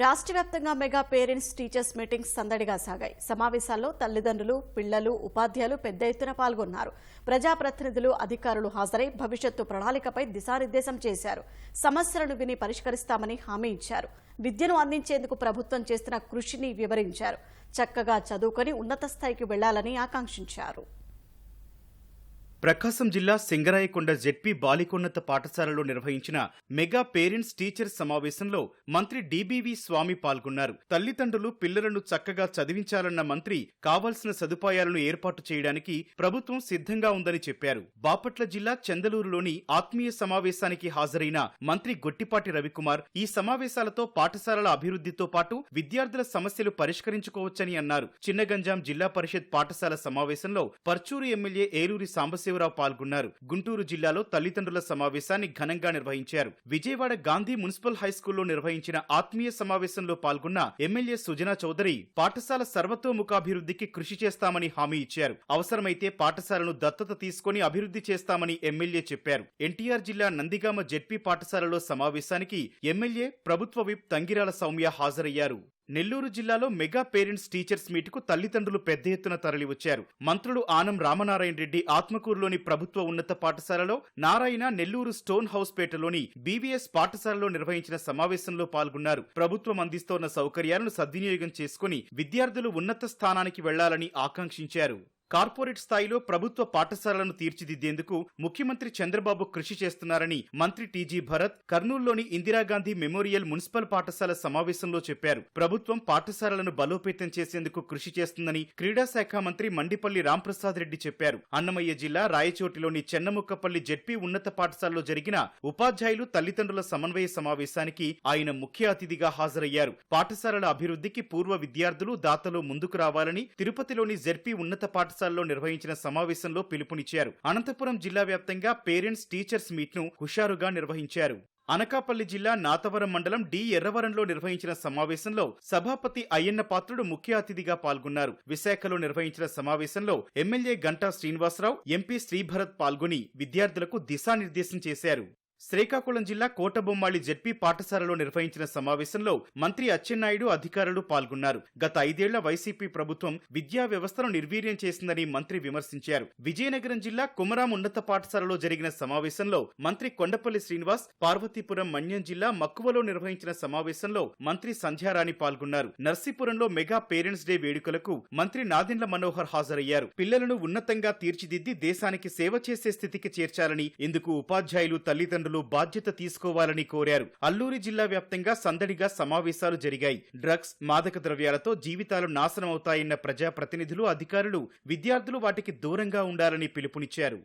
రాష్ట్ర వ్యాప్తంగా mega parents teachers meetings సందడిగా సాగాయి. సమావేశాల్లో తల్లిదండ్రులు పిల్లలు ఉపాధ్యాయులు పెద్ద ఎత్తున పాల్గొన్నారు. ప్రజాప్రతినిధులు అధికారులు హాజరై భవిష్యత్తు ప్రణాళికపై దిశానిర్దేశం చేశారు. సమస్యలను విని పరిష్కరిస్తామని హామీ ఇచ్చారు. విద్యను అందించేందుకు ప్రభుత్వం చేస్తున్న కృషిని వివరించారు. చక్కగా చదువుకొని ఉన్నత స్థాయికి వెళ్ళాలని ఆకాంక్షించారు. ప్రకాశం జిల్లా సింగరాయకొండ జెడ్పీ బాలికోన్నత పాఠశాలలో నిర్వహించిన మెగా పేరెంట్స్ టీచర్స్ సమావేశంలో మంత్రి డిబివి స్వామి పాల్గొన్నారు. తల్లిదండ్రులు పిల్లలను చక్కగా చదివించాలన్న మంత్రి కావాల్సిన సదుపాయాలను ఏర్పాటు చేయడానికి ప్రభుత్వం సిద్ధంగా ఉందని చెప్పారు. బాపట్ల జిల్లా చందలూరులోని ఆత్మీయ సమావేశానికి హాజరైన మంత్రి గొట్టిపాటి రవికుమార్ ఈ సమావేశాలతో పాఠశాలల అభివృద్ధితో పాటు విద్యార్థుల సమస్యలు పరిష్కరించుకోవచ్చని అన్నారు. చిన్నగంజాం జిల్లా పరిషత్ పాఠశాల సమావేశంలో పర్చూరు ఎమ్మెల్యే ఏలూరి సాంబశివరావు పాల్గొన్నారు. గుంటూరు జిల్లాలో తల్లిదండ్రుల సమావేశాన్ని ఘనంగా నిర్వహించారు. విజయవాడ గాంధీ మున్సిపల్ హైస్కూల్లో నిర్వహించిన ఆత్మీయ సమావేశంలో పాల్గొన్న ఎమ్మెల్యే సుజనా చౌదరి పాఠశాల సర్వతోముఖాభివృద్ధికి కృషి చేస్తామని హామీ ఇచ్చారు. అవసరమైతే పాఠశాలను దత్తత తీసుకొని అభివృద్ధి చేస్తామని ఎమ్మెల్యే చెప్పారు. ఎన్టీఆర్ జిల్లా నందిగామ జెడ్పీ పాఠశాలలో సమావేశానికి ఎమ్మెల్యే ప్రభుత్వ విప్ తంగిరాల సౌమ్య హాజరయ్యారు. నెల్లూరు జిల్లాలో మెగా పేరెంట్స్ టీచర్స్ మీట్కు తల్లిదండ్రులు పెద్ద ఎత్తున తరలివచ్చారు. మంత్రులు ఆనం రామనారాయణ రెడ్డి ఆత్మకూరులోని ప్రభుత్వ ఉన్నత పాఠశాలలో నారాయణ నెల్లూరు స్టోన్ హౌస్ పేటలోని బీవీఎస్ పాఠశాలలో నిర్వహించిన సమావేశంలో పాల్గొన్నారు. ప్రభుత్వం అందిస్తోన్న సౌకర్యాలను సద్వినియోగం చేసుకుని విద్యార్థులు ఉన్నత స్థానానికి వెళ్ళాలని ఆకాంక్షించారు. కార్పొరేట్ స్థాయిలో ప్రభుత్వ పాఠశాలలను తీర్చిదిద్దేందుకు ముఖ్యమంత్రి చంద్రబాబు కృషి చేస్తున్నారని మంత్రి టీజీ భరత్ కర్నూలులోని ఇందిరాగాంధీ మెమోరియల్ మున్సిపల్ పాఠశాల సమావేశంలో చెప్పారు. ప్రభుత్వం పాఠశాలలను బలోపేతం చేసేందుకు కృషి చేస్తుందని క్రీడా శాఖ మంత్రి మండిపల్లి రాంప్రసాద్ రెడ్డి చెప్పారు. అన్నమయ్య జిల్లా రాయచోటిలోని చెన్నముక్కపల్లి జెడ్పీ ఉన్నత పాఠశాలలో జరిగిన ఉపాధ్యాయులు తల్లిదండ్రుల సమన్వయ సమావేశానికి ఆయన ముఖ్య అతిథిగా హాజరయ్యారు. పాఠశాలల అభివృద్ధికి పూర్వ విద్యార్థులు దాతలు ముందుకు రావాలని తిరుపతిలోని జెడ్పీ ఉన్నత పాఠశాల పాఠశాలలో నిర్వహించిన సమావేశంలో పిలుపునిచ్చారు. అనంతపురం జిల్లా వ్యాప్తంగా పేరెంట్స్ టీచర్స్ మీట్ను హుషారుగా నిర్వహించారు. అనకాపల్లి జిల్లా నాతవరం మండలం డి ఎర్రవరంలో నిర్వహించిన సమావేశంలో సభాపతి అయ్యన్న పాత్రుడు ముఖ్య అతిథిగా పాల్గొన్నారు. విశాఖలో నిర్వహించిన సమావేశంలో ఎమ్మెల్యే గంటా శ్రీనివాసరావు ఎంపీ శ్రీభరత్ పాల్గొని విద్యార్థులకు దిశానిర్దేశం చేశారు. శ్రీకాకుళం జిల్లా కోటబొమ్మాళి జెడ్పీ పాఠశాలలో నిర్వహించిన సమావేశంలో మంత్రి అచ్చెన్నాయుడు అధికారులు పాల్గొన్నారు. గత ఐదేళ్ళ వైసీపీ ప్రభుత్వం విద్యా వ్యవస్థను నిర్వీర్యం చేసిందని మంత్రి విమర్శించారు. విజయనగరం జిల్లా కుమరాం ఉన్నత పాఠశాలలో జరిగిన సమావేశంలో మంత్రి కొండపల్లి శ్రీనివాస్ పార్వతీపురం మన్యం జిల్లా మక్కువలో నిర్వహించిన సమావేశంలో మంత్రి సంధ్యారాణి పాల్గొన్నారు. నర్సీపురంలో మెగా పేరెంట్స్ డే వేడుకలకు మంత్రి నాదెండ్ల మనోహర్ హాజరయ్యారు. పిల్లలను ఉన్నతంగా తీర్చిదిద్ది దేశానికి సేవ చేసే స్థితికి చేర్చాలని ఇందుకు ఉపాధ్యాయులు తల్లిదండ్రులు బాధ్యత తీసుకోవాలని కోరారు. అల్లూరి జిల్లా వ్యాప్తంగా సందడిగా సమావేశాలు జరిగాయి. డ్రగ్స్ మాదక ద్రవ్యాలతో జీవితాలు నాశనమవుతాయన్న ప్రజాప్రతినిధులు అధికారులు విద్యార్థులు వాటికి దూరంగా ఉండాలని పిలుపునిచ్చారు.